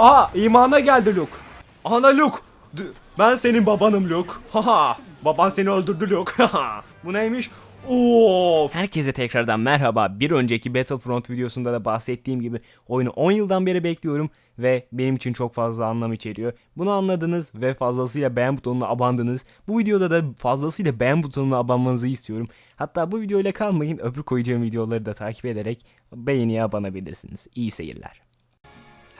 Aha imana geldi Luke. Ana Luke. Ben senin babanım Luke. Haha. Baban seni öldürdü Luke. Bu neymiş? Of. Herkese tekrardan merhaba. Bir önceki Battlefront videosunda da bahsettiğim gibi oyunu 10 yıldan beri bekliyorum ve benim için çok fazla anlam içeriyor. Bunu anladınız ve fazlasıyla beğen butonuna abandınız. Bu videoda da fazlasıyla beğen butonuna abanmanızı istiyorum. Hatta bu videoyla kalmayın öbür koyacağım videoları da takip ederek beğeniye abanabilirsiniz. İyi seyirler.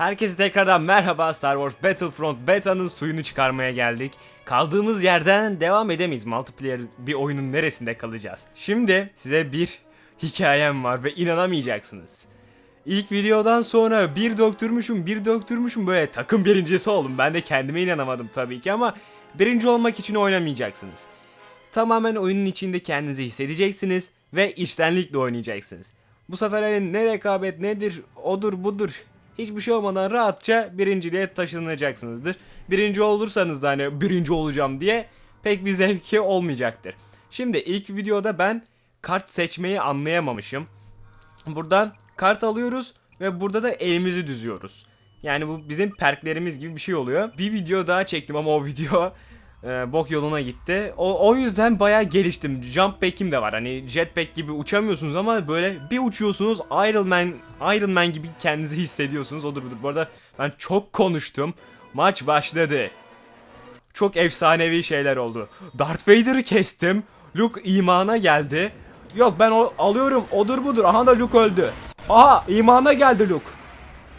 Herkese tekrardan merhaba Star Wars Battlefront Beta'nın suyunu çıkarmaya geldik. Kaldığımız yerden devam edemeyiz. Multiplayer bir oyunun neresinde kalacağız? Şimdi size bir hikayem var ve inanamayacaksınız. İlk videodan sonra bir döktürmüşüm bir döktürmüşüm böyle takım birincisi oldum. Ben de kendime inanamadım tabii ki ama birinci olmak için oynamayacaksınız. Tamamen oyunun içinde kendinizi hissedeceksiniz ve içtenlikle oynayacaksınız. Bu sefer hani ne rekabet nedir odur budur hiçbir şey olmadan rahatça birinciliğe taşınacaksınızdır. Birinci olursanız da hani birinci olacağım diye pek bir zevki olmayacaktır. Şimdi ilk videoda ben kart seçmeyi anlayamamışım. Buradan kart alıyoruz ve burada da elimizi düzüyoruz. Yani bu bizim perklerimiz gibi bir şey oluyor. Bir video daha çektim ama o video e, bok yoluna gitti. O, o yüzden bayağı geliştim. Jump pack'im de var. Hani jetpack gibi uçamıyorsunuz ama böyle bir uçuyorsunuz Iron Man Iron Man gibi kendinizi hissediyorsunuz. Odur budur. Bu arada ben çok konuştum. Maç başladı. Çok efsanevi şeyler oldu. Darth Vader'ı kestim. Luke imana geldi. Yok ben o alıyorum. Odur budur. Aha da Luke öldü. Aha imana geldi Luke.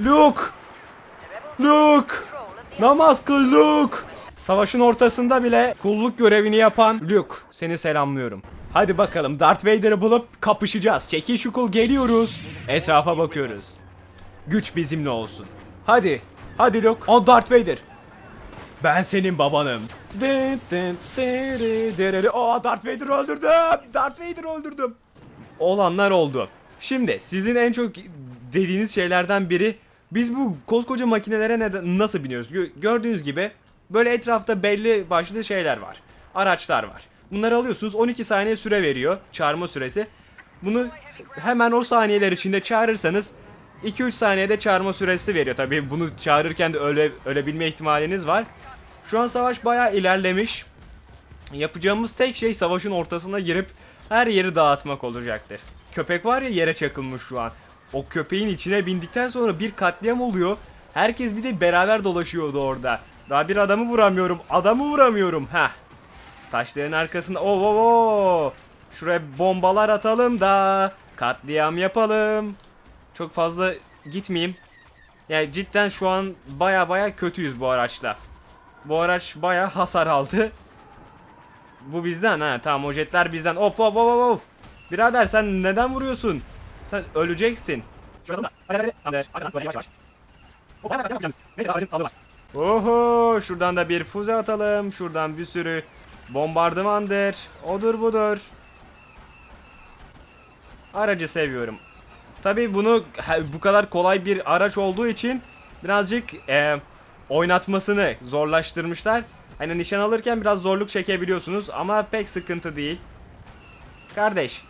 Luke. Luke. Namaz kıl Luke. Savaşın ortasında bile kulluk görevini yapan Luke. Seni selamlıyorum. Hadi bakalım Darth Vader'ı bulup kapışacağız. Çekil şu kul geliyoruz. Etrafa bakıyoruz. Güç bizimle olsun. Hadi. Hadi Luke. O Darth Vader. Ben senin babanım. Aa Darth Vader'ı öldürdüm. Darth Vader'ı öldürdüm. Olanlar oldu. Şimdi sizin en çok dediğiniz şeylerden biri biz bu koskoca makinelere neden, nasıl biniyoruz? Gö- gördüğünüz gibi böyle etrafta belli başlı şeyler var. Araçlar var. Bunları alıyorsunuz 12 saniye süre veriyor çağırma süresi. Bunu hemen o saniyeler içinde çağırırsanız 2-3 saniyede çağırma süresi veriyor. Tabii bunu çağırırken de öle, ölebilme ihtimaliniz var. Şu an savaş bayağı ilerlemiş. Yapacağımız tek şey savaşın ortasına girip her yeri dağıtmak olacaktır. Köpek var ya yere çakılmış şu an. O köpeğin içine bindikten sonra bir katliam oluyor. Herkes bir de beraber dolaşıyordu orada. Daha bir adamı vuramıyorum. Adamı vuramıyorum. Ha. Taşların arkasında. Oo, oo, oo. Şuraya bombalar atalım da katliam yapalım. Çok fazla gitmeyeyim. Yani cidden şu an baya baya kötüyüz bu araçla. Bu araç baya hasar aldı. Bu bizden ha tamam o jetler bizden. Hop hop hop hop. Birader sen neden vuruyorsun? Sen öleceksin. Oho şuradan da bir füze atalım. Şuradan bir sürü bombardımandır. Odur budur. Aracı seviyorum. Tabi bunu bu kadar kolay bir araç olduğu için birazcık e, oynatmasını zorlaştırmışlar. Hani nişan alırken biraz zorluk çekebiliyorsunuz ama pek sıkıntı değil. Kardeş,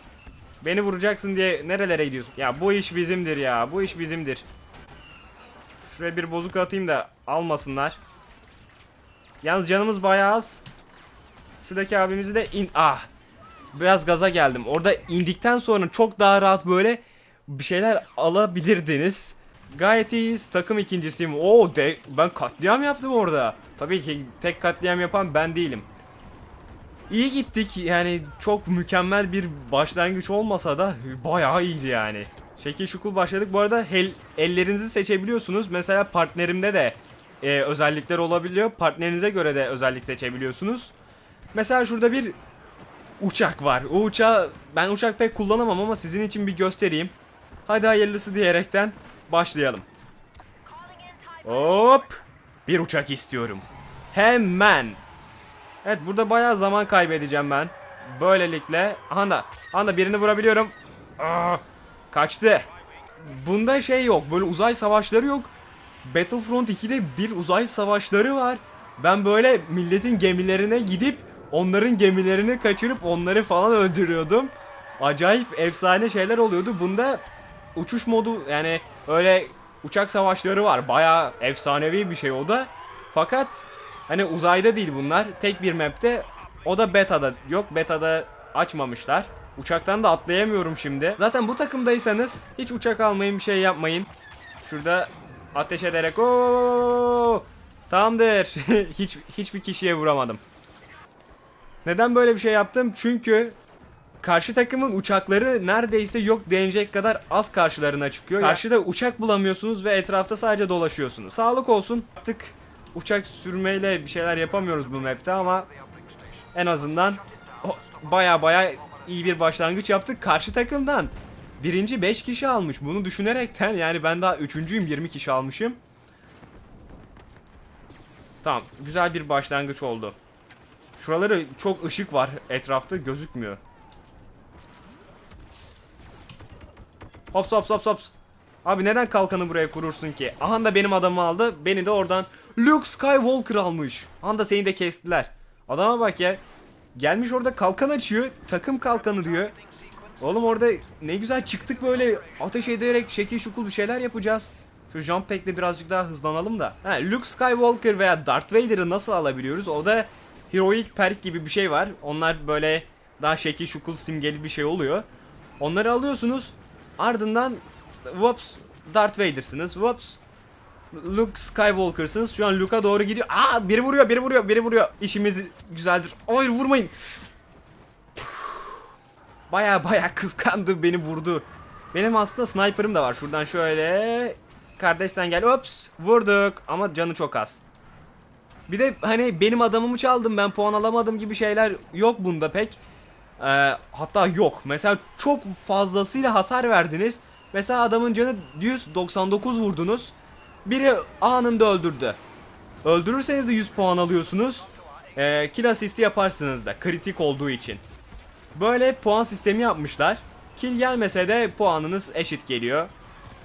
beni vuracaksın diye nerelere gidiyorsun? Ya bu iş bizimdir ya, bu iş bizimdir. Şuraya bir bozuk atayım da almasınlar. Yalnız canımız bayağı az. Şuradaki abimizi de in... Ah! Biraz gaza geldim. Orada indikten sonra çok daha rahat böyle bir şeyler alabilirdiniz. Gayet iyiyiz. Takım ikincisiyim. Oo de ben katliam yaptım orada. Tabii ki tek katliam yapan ben değilim. İyi gittik. Yani çok mükemmel bir başlangıç olmasa da bayağı iyiydi yani. Şekil şukul başladık. Bu arada hel, ellerinizi seçebiliyorsunuz. Mesela partnerimde de e, özellikler olabiliyor. Partnerinize göre de özellik seçebiliyorsunuz. Mesela şurada bir uçak var. O uçağı ben uçak pek kullanamam ama sizin için bir göstereyim. Hadi hayırlısı diyerekten başlayalım. Hop! Bir uçak istiyorum. Hemen. Evet burada bayağı zaman kaybedeceğim ben. Böylelikle anda anda birini vurabiliyorum. Aa, kaçtı. Bunda şey yok. Böyle uzay savaşları yok. Battlefront 2'de bir uzay savaşları var. Ben böyle milletin gemilerine gidip onların gemilerini kaçırıp onları falan öldürüyordum. Acayip efsane şeyler oluyordu. Bunda uçuş modu yani öyle uçak savaşları var. Bayağı efsanevi bir şey o da. Fakat hani uzayda değil bunlar. Tek bir map'te. O da beta'da. Yok beta'da açmamışlar. Uçaktan da atlayamıyorum şimdi. Zaten bu takımdaysanız hiç uçak almayın bir şey yapmayın. Şurada ateş ederek o Tamamdır. hiç hiçbir kişiye vuramadım. Neden böyle bir şey yaptım? Çünkü karşı takımın uçakları neredeyse yok denecek kadar az karşılarına çıkıyor. Karşıda uçak bulamıyorsunuz ve etrafta sadece dolaşıyorsunuz. Sağlık olsun. Artık uçak sürmeyle bir şeyler yapamıyoruz bu map'te ama en azından baya baya iyi bir başlangıç yaptık. Karşı takımdan birinci 5 kişi almış. Bunu düşünerekten yani ben daha üçüncüyüm 20 kişi almışım. Tamam güzel bir başlangıç oldu. Şuraları çok ışık var etrafta gözükmüyor. Hops hops hops hops. Abi neden kalkanı buraya kurursun ki? Aha da benim adamı aldı. Beni de oradan Luke Skywalker almış. Aha da seni de kestiler. Adama bak ya. Gelmiş orada kalkan açıyor. Takım kalkanı diyor. Oğlum orada ne güzel çıktık böyle ateş ederek şekil şukul bir şeyler yapacağız. Şu jump pack'le birazcık daha hızlanalım da. Ha, Luke Skywalker veya Darth Vader'ı nasıl alabiliyoruz? O da Heroic Perk gibi bir şey var. Onlar böyle daha şekil şukul simgeli bir şey oluyor. Onları alıyorsunuz. Ardından whoops Darth Vader'sınız. Whoops Luke Skywalker'sınız. Şu an Luke'a doğru gidiyor. Aa biri vuruyor, biri vuruyor, biri vuruyor. İşimiz güzeldir. Hayır vurmayın. Baya baya kıskandı beni vurdu. Benim aslında sniper'ım da var. Şuradan şöyle kardeşten gel. Ops vurduk ama canı çok az. Bir de hani benim adamımı çaldım ben puan alamadım gibi şeyler yok bunda pek. Ee, hatta yok. Mesela çok fazlasıyla hasar verdiniz. Mesela adamın canı 199 vurdunuz. Biri anında öldürdü. Öldürürseniz de 100 puan alıyorsunuz. Ee, kill asisti yaparsınız da kritik olduğu için. Böyle puan sistemi yapmışlar. Kill gelmese de puanınız eşit geliyor.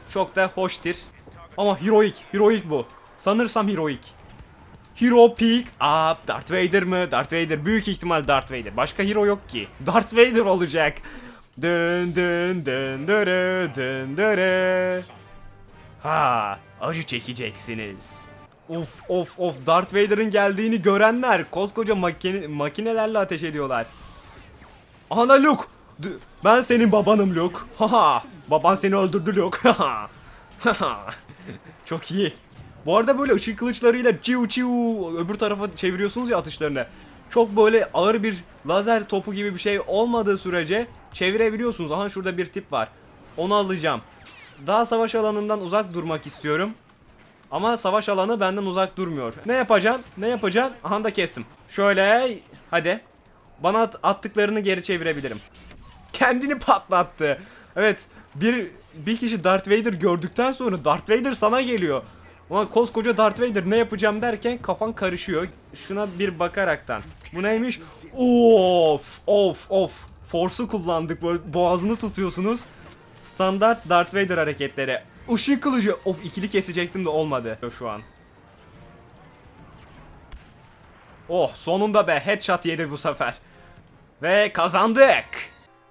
Çok da hoştur. Ama heroic, heroic bu. Sanırsam heroic. Hero Peak. Aa Darth Vader mı? Darth Vader. Büyük ihtimal Darth Vader. Başka hero yok ki. Darth Vader olacak. Dın dın dın dırı dın dırı. Ha, acı çekeceksiniz. Of of of Darth Vader'ın geldiğini görenler koskoca makine, makinelerle ateş ediyorlar. Ana Luke. Ben senin babanım Luke. Haha. Baban seni öldürdü Luke. Haha. Çok iyi. Bu arada böyle ışık kılıçlarıyla ciu ciu öbür tarafa çeviriyorsunuz ya atışlarını. Çok böyle ağır bir lazer topu gibi bir şey olmadığı sürece çevirebiliyorsunuz. Aha şurada bir tip var. Onu alacağım. Daha savaş alanından uzak durmak istiyorum. Ama savaş alanı benden uzak durmuyor. Ne yapacaksın? Ne yapacaksın? Aha da kestim. Şöyle hadi. Bana at- attıklarını geri çevirebilirim. Kendini patlattı. Evet bir bir kişi Darth Vader gördükten sonra Darth Vader sana geliyor. Ulan koskoca Darth Vader ne yapacağım derken kafan karışıyor. Şuna bir bakaraktan. Bu neymiş? Of of of. Force'u kullandık böyle boğazını tutuyorsunuz. Standart Darth Vader hareketleri. Işık kılıcı. Of ikili kesecektim de olmadı şu an. Oh sonunda be headshot yedi bu sefer. Ve kazandık.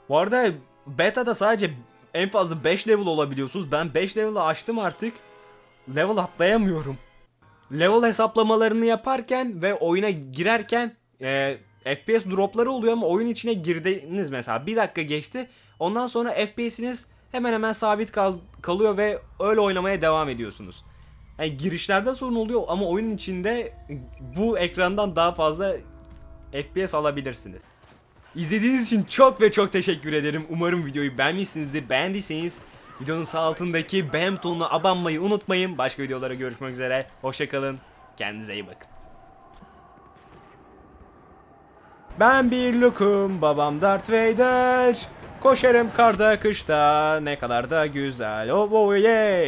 Bu arada beta'da sadece en fazla 5 level olabiliyorsunuz. Ben 5 level'ı açtım artık. Level atlayamıyorum. Level hesaplamalarını yaparken ve oyuna girerken e, FPS dropları oluyor ama oyun içine girdiniz mesela. Bir dakika geçti. Ondan sonra FPS'iniz hemen hemen sabit kal- kalıyor ve öyle oynamaya devam ediyorsunuz. Yani girişlerde sorun oluyor ama oyunun içinde bu ekrandan daha fazla FPS alabilirsiniz. İzlediğiniz için çok ve çok teşekkür ederim. Umarım videoyu beğenmişsinizdir. Beğendiyseniz videonun sağ altındaki beğen butonuna abanmayı unutmayın. Başka videolara görüşmek üzere. Hoşçakalın. Kendinize iyi bakın. Ben bir Luke'um, babam Darth Vader. Koşarım karda kışta, ne kadar da güzel. Oh, oh yeah.